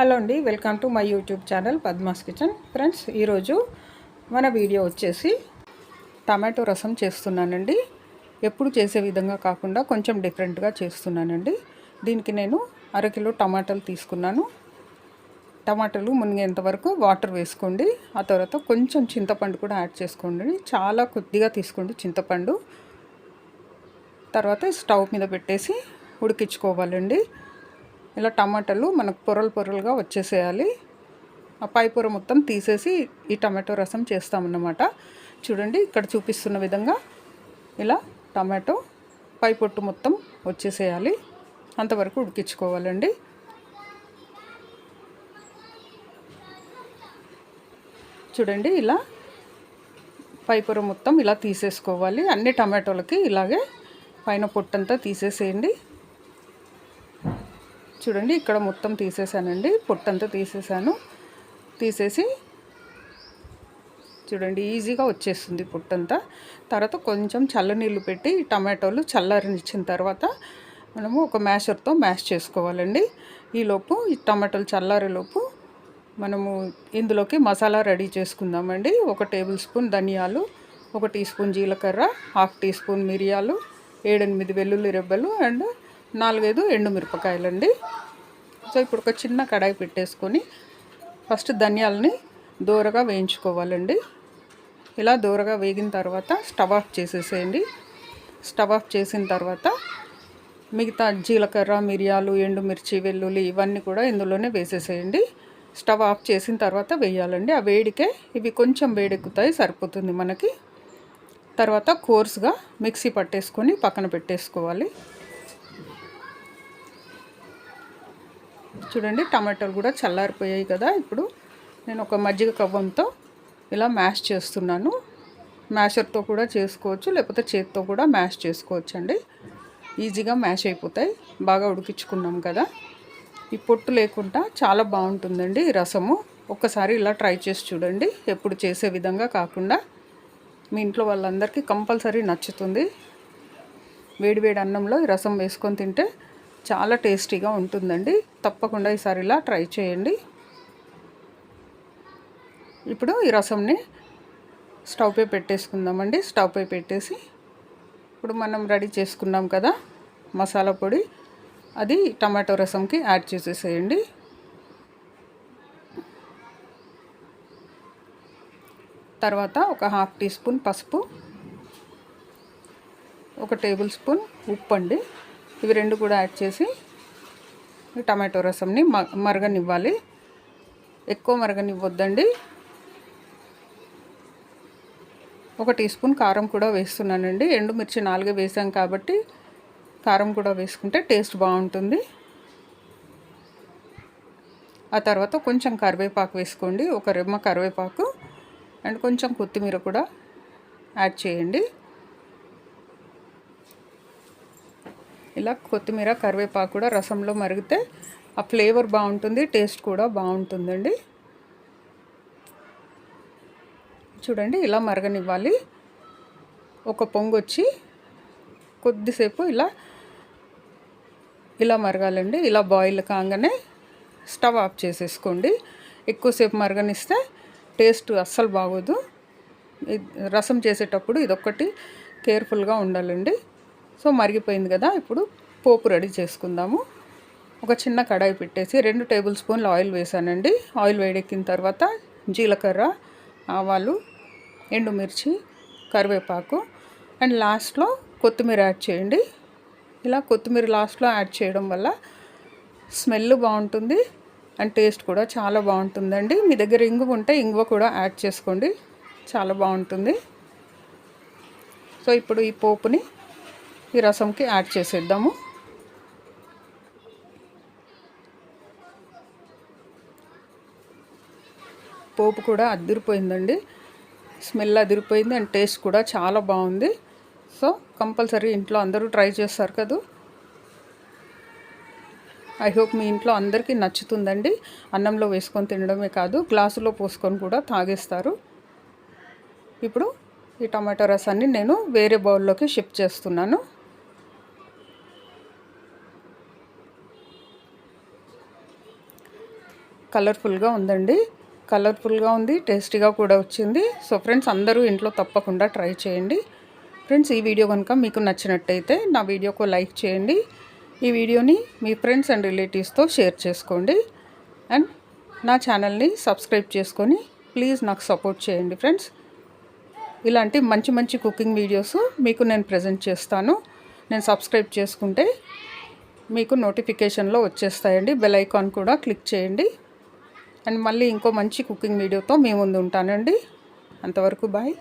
Hello అండి welcome to my YouTube channel Padma's kitchen. Friends ఈరోజు మన వీడియో వచ్చేసి టమాటో రసం చేస్తున్నానండి. ఎప్పుడు చేసే విధంగా కాకుండా కొంచెం డిఫరెంట్గా చేస్తున్నానండి. దీనికి నేను అరకిలో టమాటాలు తీసుకున్నాను. టమాటాలు మునిగేంత వరకు వాటర్ వేసుకోండి. ఆ తర్వాత కొంచెం చింతపండు కూడా యాడ్ చేసుకోండి. చాలా కొద్దిగా తీసుకోండి చింతపండు. తర్వాత స్టవ్ మీద పెట్టేసి ఉడికించుకోవాలండి. ఇలా టమాటాలు మనకు పొరలు పొరలుగా వచ్చేసేయాలి. ఆ పై పొర మొత్తం తీసేసి ఈ టమాటో రసం చేస్తామన్నమాట. చూడండి ఇక్కడ చూపిస్తున్న విధంగా ఇలా టమాటో పై పొట్టు మొత్తం వచ్చేసేయాలి. అంతవరకు ఉడికించుకోవాలండి. చూడండి ఇలా పై పొర మొత్తం ఇలా తీసేసుకోవాలి. అన్ని టమాటోలకి ఇలాగే పైన పొట్టంతా తీసేసేయండి. చూడండి ఇక్కడ మొత్తం తీసేసానండి. పొట్టంతా తీసేసాను. తీసేసి చూడండి ఈజీగా వచ్చేస్తుంది పొట్టంతా. తర్వాత కొంచెం చల్లనీళ్ళు పెట్టి టమాటోలు చల్లారనిచ్చిన తర్వాత మనము ఒక మ్యాషర్తో మ్యాష్ చేసుకోవాలండి. ఈలోపు ఈ టమాటోలు చల్లారేలోపు మనము ఇందులోకి మసాలా రెడీ చేసుకుందామండి. ఒక టేబుల్ స్పూన్ ధనియాలు ఒక టీ స్పూన్ జీలకర్ర హాఫ్ టీ స్పూన్ మిరియాలు ఏడెనిమిది వెల్లుల్లి రెబ్బలు అండ్ నాలుగైదు ఎండుమిరపకాయలండి సో ఇప్పుడు ఒక చిన్న కడాయి పెట్టేసుకొని ఫస్ట్ ధనియాలని దూరగా వేయించుకోవాలండి. ఇలా దూరగా వేగిన తర్వాత స్టవ్ ఆఫ్ చేసేసేయండి. స్టవ్ ఆఫ్ చేసిన తర్వాత మిగతా జీలకర్ర మిరియాలు ఎండుమిర్చి వెల్లుల్లి ఇవన్నీ కూడా ఇందులోనే వేసేసేయండి. స్టవ్ ఆఫ్ చేసిన తర్వాత వేయాలండి. ఆ వేడికే ఇవి కొంచెం వేడెక్కుతాయి సరిపోతుంది మనకి. తర్వాత కోర్స్గా మిక్సీ పట్టేసుకొని పక్కన పెట్టేసుకోవాలి. చూడండి టమాటాలు కూడా చల్లారిపోయాయి కదా ఇప్పుడు. నేను ఒక మజ్జిగ కవ్వంతో ఇలా మ్యాష్ చేస్తున్నాను. మ్యాషర్తో కూడా చేసుకోవచ్చు లేకపోతే చేతితో కూడా మ్యాష్ చేసుకోవచ్చు అండి ఈజీగా మ్యాష్ అయిపోతాయి. బాగా ఉడికించుకున్నాం కదా. ఈ పొట్టు లేకుండా చాలా బాగుంటుందండి ఈ రసము. ఒక్కసారి ఇలా ట్రై చేసి చూడండి ఎప్పుడు చేసే విధంగా కాకుండా. మీ ఇంట్లో వాళ్ళందరికీ కంపల్సరీ నచ్చుతుంది. వేడివేడి అన్నంలో ఈ రసం వేసుకొని తింటే చాలా టేస్టీగా ఉంటుందండి. తప్పకుండా ఈసారి ఇలా ట్రై చేయండి. ఇప్పుడు ఈ రసంని స్టవ్ పై పెట్టేసుకుందామండి. స్టవ్ పై పెట్టేసి ఇప్పుడు మనం రెడీ చేసుకున్నాం కదా మసాలా పొడి. అది టమాటో రసంకి యాడ్ చేసేసేయండి. తర్వాత ఒక హాఫ్ టీ స్పూన్ పసుపు ఒక టేబుల్ స్పూన్ ఉప్పు అండి ఇవి రెండు కూడా యాడ్ చేసి టమాటో రసంని మరగనివ్వాలి. ఎక్కువ మరగనివ్వద్దండి. ఒక టీ స్పూన్ కారం కూడా వేస్తున్నానండి. ఎండుమిర్చి నాలుగే వేసాం కాబట్టి కారం కూడా వేసుకుంటే టేస్ట్ బాగుంటుంది. ఆ తర్వాత కొంచెం కరివేపాకు వేసుకోండి. ఒక రెమ్మ కరివేపాకు అండ్ కొంచెం కొత్తిమీర కూడా యాడ్ చేయండి. ఇలా కొత్తిమీర కరివేపాకు కూడా రసంలో మరిగితే ఆ ఫ్లేవర్ బాగుంటుంది టేస్ట్ కూడా బాగుంటుందండి. చూడండి ఇలా మరగనివ్వాలి. ఒక పొంగు వచ్చి కొద్దిసేపు ఇలా ఇలా మరగాలండి. ఇలా బాయిల్ కాగానే స్టవ్ ఆఫ్ చేసేసుకోండి. ఎక్కువసేపు మరగనిస్తే టేస్ట్ అస్సలు బాగోదు. రసం చేసేటప్పుడు ఇదొక్కటి కేర్ఫుల్గా ఉండాలండి. సో మరిగిపోయింది కదా ఇప్పుడు పోపు రెడీ చేసుకుందాము. ఒక చిన్న కడాయి పెట్టేసి రెండు టేబుల్ స్పూన్లు ఆయిల్ వేసానండి. ఆయిల్ వేడెక్కిన తర్వాత జీలకర్ర ఆవాలు ఎండుమిర్చి కరివేపాకు అండ్ లాస్ట్లో కొత్తిమీర యాడ్ చేయండి. ఇలా కొత్తిమీర లాస్ట్లో యాడ్ చేయడం వల్ల స్మెల్ బాగుంటుంది అండ్ టేస్ట్ కూడా చాలా బాగుంటుందండి. మీ దగ్గర ఇంగువ ఉంటే ఇంగువ కూడా యాడ్ చేసుకోండి చాలా బాగుంటుంది. సో ఇప్పుడు ఈ పోపుని ఈ రసంకి యాడ్ చేసేద్దాము. పోపు కూడా అదిరిపోయిందండి. స్మెల్ అదిరిపోయింది అండ్ టేస్ట్ కూడా చాలా బాగుంది. సో కంపల్సరీ ఇంట్లో అందరూ ట్రై చేస్తారు కదా. ఐ హోప్ మీ ఇంట్లో అందరికీ నచ్చుతుందండి. అన్నంలో వేసుకొని తినడమే కాదు గ్లాసులో పోసుకొని కూడా తాగేస్తారు. ఇప్పుడు ఈ టమాటో రసాన్ని నేను వేరే బౌల్లోకి షిఫ్ట్ చేస్తున్నాను. కలర్ఫుల్గా ఉందండి. కలర్ఫుల్గా ఉంది టేస్టీగా కూడా వచ్చింది. సో ఫ్రెండ్స్ అందరూ ఇంట్లో తప్పకుండా ట్రై చేయండి. ఫ్రెండ్స్ ఈ వీడియో కనుక మీకు నచ్చినట్టయితే నా వీడియోకు లైక్ చేయండి. ఈ వీడియోని మీ ఫ్రెండ్స్ అండ్ రిలేటివ్స్తో షేర్ చేసుకోండి. అండ్ నా ఛానల్ని సబ్స్క్రైబ్ చేసుకొని ప్లీజ్ నాకు సపోర్ట్ చేయండి ఫ్రెండ్స్. ఇలాంటి మంచి మంచి కుకింగ్ వీడియోస్ మీకు నేను ప్రజెంట్ చేస్తాను. నేను సబ్స్క్రైబ్ చేసుకుంటే మీకు నోటిఫికేషన్లో వచ్చేస్తాయండి. బెల్ ఐకాన్ కూడా క్లిక్ చేయండి. అండ్ మళ్ళీ ఇంకో మంచి కుకింగ్ వీడియోతో మేము ముందు ఉంటానండి. అంతవరకు బాయ్.